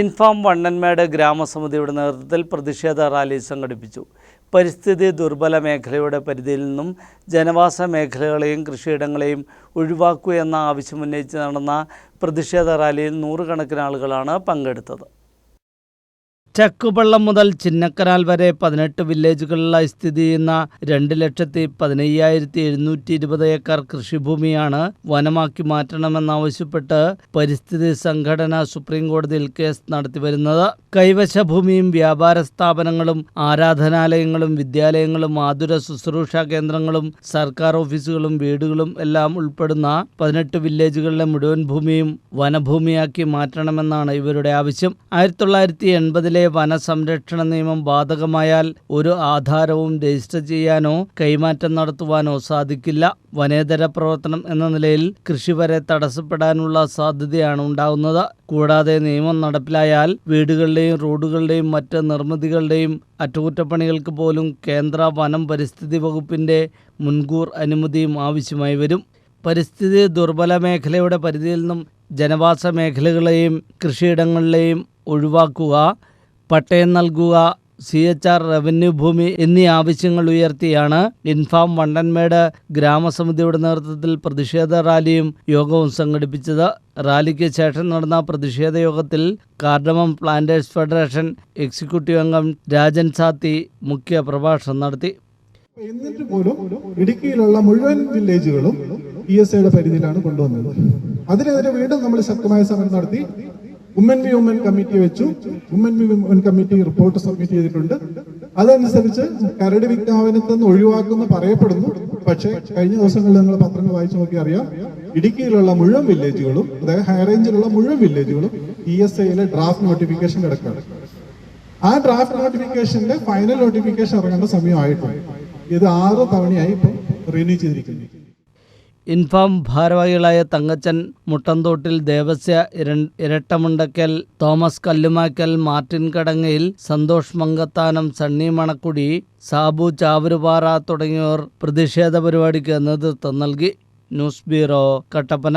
ഇൻഫാം വണ്ണന്മേട് ഗ്രാമസമിതിയുടെ നേതൃത്വത്തിൽ പ്രതിഷേധ റാലി സംഘടിപ്പിച്ചു. പരിസ്ഥിതി ദുർബല മേഖലയുടെ പരിധിയിൽ നിന്നും ജനവാസ മേഖലകളെയും കൃഷിയിടങ്ങളെയും ഒഴിവാക്കുക എന്ന ആവശ്യമുന്നയിച്ച് നടന്ന പ്രതിഷേധ റാലിയിൽ നൂറുകണക്കിന് ആളുകളാണ് പങ്കെടുത്തത്. ചക്കുപള്ളം മുതൽ ചിന്നക്കനാൽ വരെ പതിനെട്ട് വില്ലേജുകളിലായി സ്ഥിതി ചെയ്യുന്ന രണ്ട് ലക്ഷത്തി പതിനയ്യായിരത്തി എഴുന്നൂറ്റി ഇരുപത് ഏക്കർ കൃഷിഭൂമിയാണ് വനമാക്കി മാറ്റണമെന്നാവശ്യപ്പെട്ട് പരിസ്ഥിതി സംഘടന സുപ്രീം കോടതിയിൽ കേസ് നടത്തിവരുന്നത്. കൈവശ ഭൂമിയും വ്യാപാര സ്ഥാപനങ്ങളും ആരാധനാലയങ്ങളും വിദ്യാലയങ്ങളും ആതുര ശുശ്രൂഷ കേന്ദ്രങ്ങളും സർക്കാർ ഓഫീസുകളും വീടുകളും എല്ലാം ഉൾപ്പെടുന്ന പതിനെട്ട് വില്ലേജുകളിലെ മുഴുവൻ ഭൂമിയും വനഭൂമിയാക്കി മാറ്റണമെന്നാണ് ഇവരുടെ ആവശ്യം. ആയിരത്തി തൊള്ളായിരത്തി എൺപതിലെ വനസംരക്ഷണ നിയമം ബാധകമായാൽ ഒരു ആധാരവും രജിസ്റ്റർ ചെയ്യാനോ കൈമാറ്റം നടത്തുവാനോ സാധിക്കില്ല. വനേതര പ്രവർത്തനം എന്ന നിലയിൽ കൃഷി വരെ തടസ്സപ്പെടാനുള്ള സാധ്യതയാണ് ഉണ്ടാകുന്നത് കൂടാതെ നിയമം നടപ്പിലായാൽ വീടുകളുടെയും റോഡുകളുടെയും മറ്റ് നിർമ്മിതികളുടെയും അറ്റകുറ്റപ്പണികൾക്ക് പോലും കേന്ദ്ര വനം പരിസ്ഥിതി വകുപ്പിന്റെ മുൻകൂർ അനുമതിയും ആവശ്യമായി വരും. പരിസ്ഥിതി ദുർബല മേഖലയുടെ പരിധിയിൽ നിന്നും ജനവാസ മേഖലകളെയും കൃഷിയിടങ്ങളിലെയും ഒഴിവാക്കുക പട്ടയം നൽകുക സി എച്ച് ആർ റവന്യൂ ഭൂമി എന്നീ ആവശ്യങ്ങൾ ഉയർത്തിയാണ് ഇൻഫാം വണ്ടൻമേട് ഗ്രാമസമിതിയുടെ നേതൃത്വത്തിൽ പ്രതിഷേധ റാലിയും യോഗവും സംഘടിപ്പിച്ചത്. റാലിക്ക് ശേഷം നടന്ന പ്രതിഷേധ യോഗത്തിൽ കാർഡമം പ്ലാന്റേഴ്സ് ഫെഡറേഷൻ എക്സിക്യൂട്ടീവ് അംഗം രാജൻ സാത്തി മുഖ്യ പ്രഭാഷണം നടത്തി. എന്നിട്ട് പോലും ഇടുക്കിയിലുള്ള മുഴുവൻ വില്ലേജുകളും ഐയുടെ പരിധിയിലാണ് കൊണ്ടുവന്നത്. അതിനെതിരെ വീണ്ടും നമ്മൾ ശക്തമായ സമരം നടത്തി. വുമൻ വി വുമൻ കമ്മിറ്റി വെച്ചു. Woman v woman committee report submit ചെയ്തിട്ടുണ്ട്. അതനുസരിച്ച് കരട് വിജ്ഞാപനത്തിൽ നിന്ന് പറയപ്പെടുന്നു. പക്ഷേ കഴിഞ്ഞ ദിവസങ്ങളിൽ നിങ്ങൾ പത്രങ്ങൾ വായിച്ചു നോക്കി അറിയാം. ഇടുക്കിയിലുള്ള മുഴുവൻ വില്ലേജുകളും അതായത് ഹൈറേഞ്ചിലുള്ള മുഴുവൻ വില്ലേജുകളും ഇ എസ് ഐയിലെ ഡ്രാഫ്റ്റ് നോട്ടിഫിക്കേഷൻ കിടക്കുകയാണ് ആ ഡ്രാഫ്റ്റ് നോട്ടിഫിക്കേഷന്റെ ഫൈനൽ നോട്ടിഫിക്കേഷൻ ഇറങ്ങേണ്ട സമയമായിട്ടുണ്ട്. ഇത് ആറ് തവണയായി ഇപ്പം റിന്യൂ ചെയ്തിരിക്കുന്നു. ഇൻഫാം ഭാരവാഹികളായ Thankachan Muttanthottil Devasya Erattamundakkal Thomas Kallumakkal Martin Kadangayil Santhosh Mankathanam Sunny Manakkudi Sabu Chavarupara തുടങ്ങിയവർ പ്രതിഷേധ പരിപാടിക്ക് നേതൃത്വം നൽകി. News bureau Kattappana.